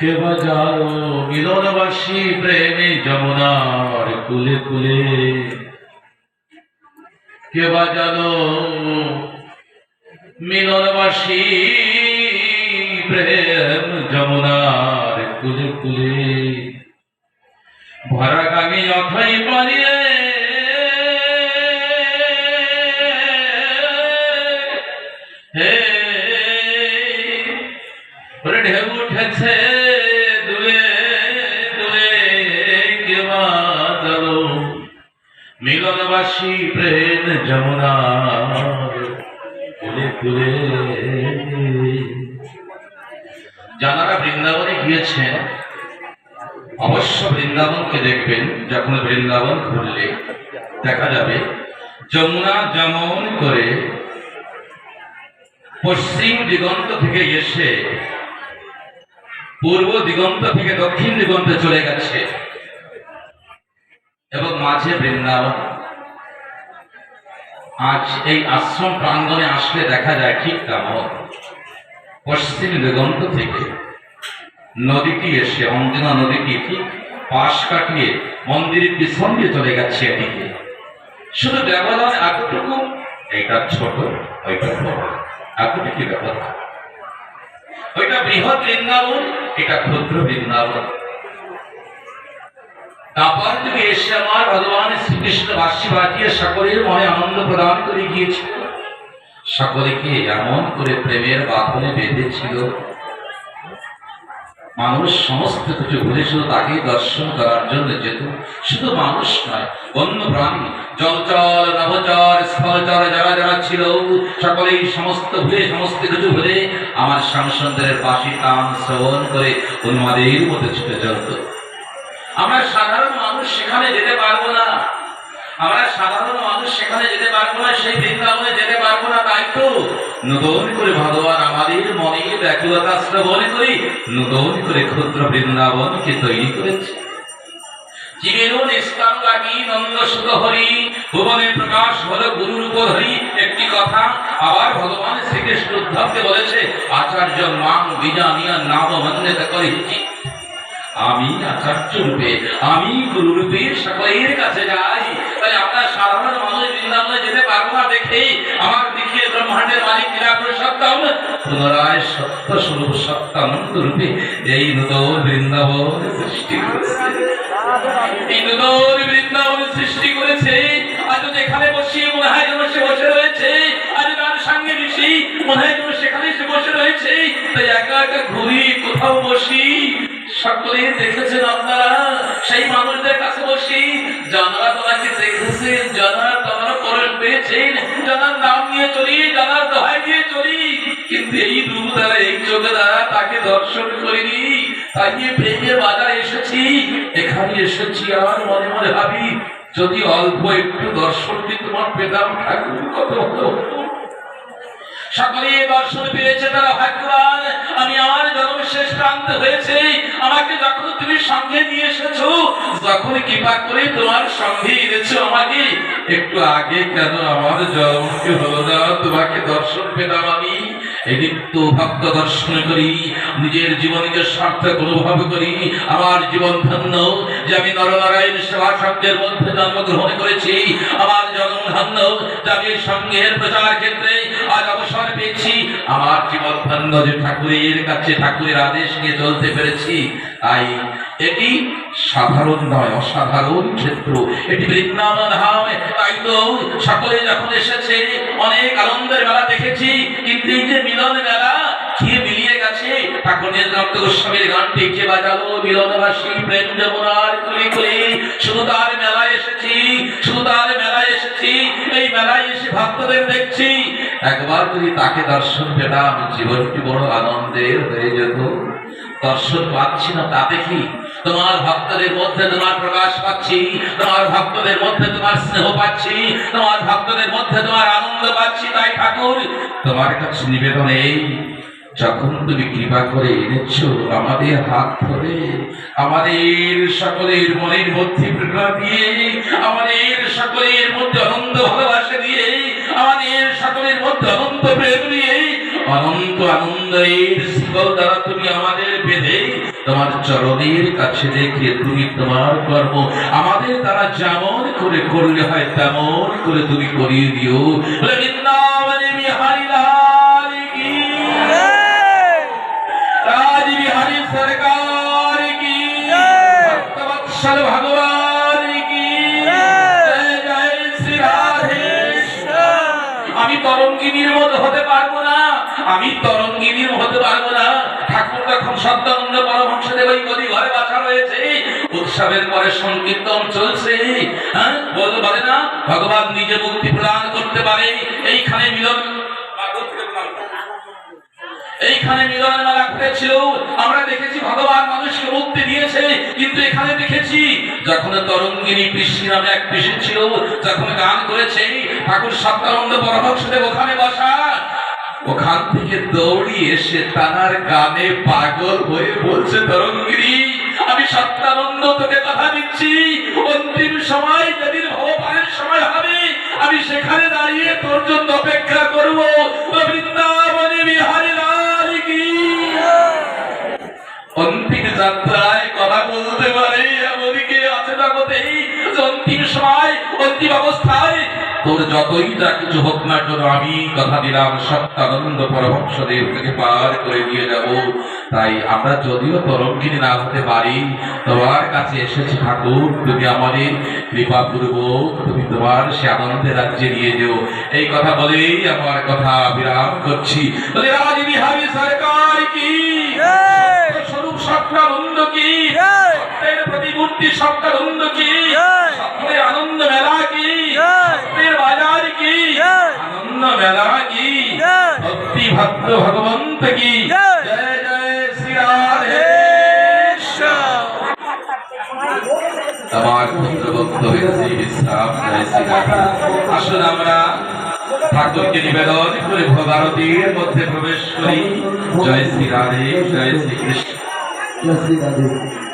কে বাজালো মিলনবাসী, প্রেমে যমুনার কুলে কুলে। কে বাজালো মিলনবাসী, প্রেম যমুনার কুলে কুলে। ভরা গাঙে অথই পারিয়ে হে ঢেউ উঠেছে মিলনবাসী প্রেম কুলে যারা বৃন্দাবনে গিয়েছেন, অবশ্য বৃন্দাবনকে দেখবেন, যখন বৃন্দাবন ঘুরলে দেখা যাবে, যমুনা যেমন করে পশ্চিম দিগন্ত থেকে এসে পূর্ব দিগন্ত থেকে দক্ষিণ দিগন্তে চলে গেছে এবং মাঝে বৃন্দাবন। আজ এই আশ্রম প্রাঙ্গণে আসলে দেখা যায় ঠিক তেমন। পশ্চিম দিগন্ত থেকে নদীটি এসে অঞ্জনা নদীটি ঠিক পাশ কাটিয়ে মন্দিরের পিছন দিয়ে চলে গেছে এদিকে। শুধু ব্যবধান এতটুকু? এটা ছোট, ওইটা বড়। এতটুকু ব্যবধান ওইটা বৃহৎ বৃন্দাবন, এটা ক্ষুদ্র বৃন্দাবন। তারপর তুমি এসে আমার ভগবান শ্রীকৃষ্ণ বাসী বাজিয়ে সকলের মনে আনন্দ প্রদান করে গিয়েছিল। সকলকে এমন করে প্রেমের বাঁধনে বেঁধেছিল? মানুষ সমস্ত কিছু ভুলে শুধু তাকে দর্শন করার জন্য যেত। শুধু মানুষ নয় অন্য প্রাণী জলচর নভচর স্থলচর যারা যারা ছিল, সকলেই সমস্ত ভুলে, সমস্ত কিছু ভুলে আমার শ্যামসুন্দরের বাসি টান শ্রবণ করে উন্মাদের মধ্যে ছুটে চলত। আমরা সাধারণ মানুষ সেখানে যেতে পারব না। আমরা সাধারণ মানুষ সেখানে যেতে পারব না, সেই বৃন্দাবনে যেতে পারব না। তাই তো নতুন করে ভগবান আমাদের মনে ব্যাকুলতা শ্রবণ করি, নতুন করে ক্ষুদ্র বৃন্দাবনকে তৈরি করেছে। লাগি নন্দ সুত হরি প্রকাশ হল গুরুর উপর হরি। একটি কথা আবার ভগবান শ্রীকৃষ্ণ উদ্ধবকে বলেছে, আচার্য মাং বিজানিয়া নাম মন্দির করেছি আমি আচার্য রূপে আমি গুরু সকলের কাছে যাই। তাই আমরা সাধারণ মানুষ বৃন্দাবনে যেতে পারব না দেখে আমার দেখিয়ে ব্রহ্মাণ্ডের মালিক নিরাপদ সত্তম পুনরায় সত্য স্বরূপ সত্যানন্দ রূপে এই নূতন বৃন্দাবন সৃষ্টি করেছে। বৃন্দাবন সৃষ্টি করেছে। আজ যেখানে বসি মনে হয় যেন সে বসে রয়েছে আজ তার সঙ্গে মিশি, মনে হয় যেন সেখানে সে বসে রয়েছে, তাই একা একা ঘুরি কোথাও বসি। সকলে দেখেছেন আপনারা, সেই মানুষদের কাছে বসি, যারা তোমাকে দেখেছেন যারা তোমার পরশ পেয়েছেন, যারা নাম নিয়ে চলি, যারা দোহাই নিয়ে চলি, কিন্তু এই রূপ এই চোখ দ্বারা তাকে দর্শন করিনি নিয়ে প্রেমের বাজারে এসেছি, এখানে এসেছি আর মনে মনে ভাবি, যদি অল্প একটু দর্শন দিয়ে তোমার পেতাম ঠাকুর কত হতো? সকলে দর্শন পেয়েছে তারা ভাগ্যবান আমি আমার শেষ প্রান্ত হয়েছে। আমাকে যখন তুমি সঙ্গে নিয়ে এসেছ, যখন কৃপা করে তোমার সঙ্গে এনেছো আমাকে, একটু আগে কেন আমার জন্মকে হলো না? তোমাকে দর্শন পেলাম আমি। ভক্ত দর্শন করি, নিজের জীবনকে সার্থক অনুভব করি। আমার জীবন ধন্য, যে আমি নরনারায়ণ সেবা সঙ্গের মধ্যে জন্মগ্রহণ করেছি। আমার জন্ম ধন্য, যে আমি সঙ্গের প্রচার ক্ষেত্রে অবসর পেয়েছি। আমার জীবন ধন্য যে ঠাকুরের কাছে ঠাকুরের আদেশ নিয়ে চলতে পেরেছি। তাই এটি সাধারণ নয়, অসাধারণ ক্ষেত্র। এটি বৃন্দাবন ধাম, তাই তো সকলে যখন এসেছে, অনেক আনন্দের মেলা দেখেছি। কিন্তু এই যে মিলন মেলা গেছে ঠাকুর গোস্বামীর গানটি কে বাজালো? মিলনবাসী, প্রেম যমুনার কুলি কুলি শুধু তার মেলায় এসেছি, শুধু তার মেলায় এসেছি, এই মেলায় এসে ভক্তদের দেখছি। একবার যদি তাকে দর্শন পেতাম, জীবনটি বড় আনন্দের হয়ে যেত। দর্শন পাচ্ছি না তা দেখি। তোমার ভক্তদের মধ্যে তোমার প্রকাশ পাচ্ছি। তোমার ভক্তদের মধ্যে তোমার স্নেহ পাচ্ছি। তোমার ভক্তদের মধ্যে তোমার আনন্দ পাচ্ছি। তাই ঠাকুর, তোমার কাছে নিবেদন এই যখন তুমি কৃপা করে এনেছো, আমাদের হাত ধরে, আমাদের সকলের মনের মধ্যে প্রেরণা দিয়ে, আমাদের সকলের মধ্যে আনন্দ ভালোবাসা দিয়ে, আমাদের সকলের মধ্যে অনন্ত প্রেম দিয়ে অনন্ত আনন্দের শিকল দ্বারা তুমি আমাদের বেঁধে, তোমার চরণের কাছে রেখে তুমি তোমার কর্ম, আমাদের দ্বারা যেমন করে করলে হয় তেমন করে তুমি করিয়ে দিও। বলে ভক্তবৎসল ভগবান আমি তরঙ্গিনীর মতো হতে পারব না। আমি তরঙ্গিনীর হতে পারব না। ঠাকুর তখন সত্যানন্দ পরমহংসদেব ওই গদি ঘরে বাসা রয়েছে। উৎসবের পরে সংকীর্তন চলছে। হ্যাঁ বলতে পারে না? ভগবান নিজে মুক্তি প্রদান করতে পারে। এইখানে মিলন এইখানে মিলন মেলা ঘটেছিল। আমরা দেখেছি ভগবান মানুষকে মুক্তি দিয়েছে, কিন্তু এখানে দেখেছি যখন তরঙ্গিনী কৃষ্ণ নামে এক কৃষি ছিল, যখন গান করেছে, ঠাকুর সত্যানন্দ পরমহংসদেব ওখানে বসা ওখান থেকে দৌড়িয়ে এসে তানার গানে পাগল হয়ে বলছে, তরঙ্গিনী, আমি সত্যানন্দ তোকে কথা দিচ্ছি। অন্তিম সময় যেদিন ভগবানের সময় হবে, আমি সেখানে দাঁড়িয়ে তোর জন্য অপেক্ষা করব। যাত্রায় কথা বলতে পারে, এমনকি আছে জগতে অন্তিম সময়, অন্তিম অবস্থায়। তোর যতই যা কিছু হোক না কেন, আমি কথা দিলাম, সত্যানন্দ পরমহংসদেব থেকে পার করে নিয়ে যাব। তাই আমরা যদিও তরঙ্গিনী না হতে পারি, তোমার কাছে এসেছি ঠাকুর, তুমি আমাদের কৃপা পূর্বক তুমি তোমার সে আনন্দের রাজ্যে নিয়ে যেও। এই কথা বলেই আমার কথা বিরাম করছি। বলে রাজ সরকার কি? স্বরূপ সত্যানন্দ কি। সত্যের প্রতিমূর্তি সত্যানন্দ কি? সত্যের আনন্দ মেলা কি। সত্যের বাজার কি। আনন্দ মেলা কি? ভক্তি ভদ্র ভগবন্ত কি? জয়। জয় জয় শ্রী রাধে আমার বিশ্রাম জয় শ্রী রাধে। আসুন আমরা ঠাকুরকে নিবেদন করে ভোগারতির মধ্যে প্রবেশ করি। জয় শ্রী রাধে জয় শ্রী কৃষ্ণ। জয় শ্রী রাধে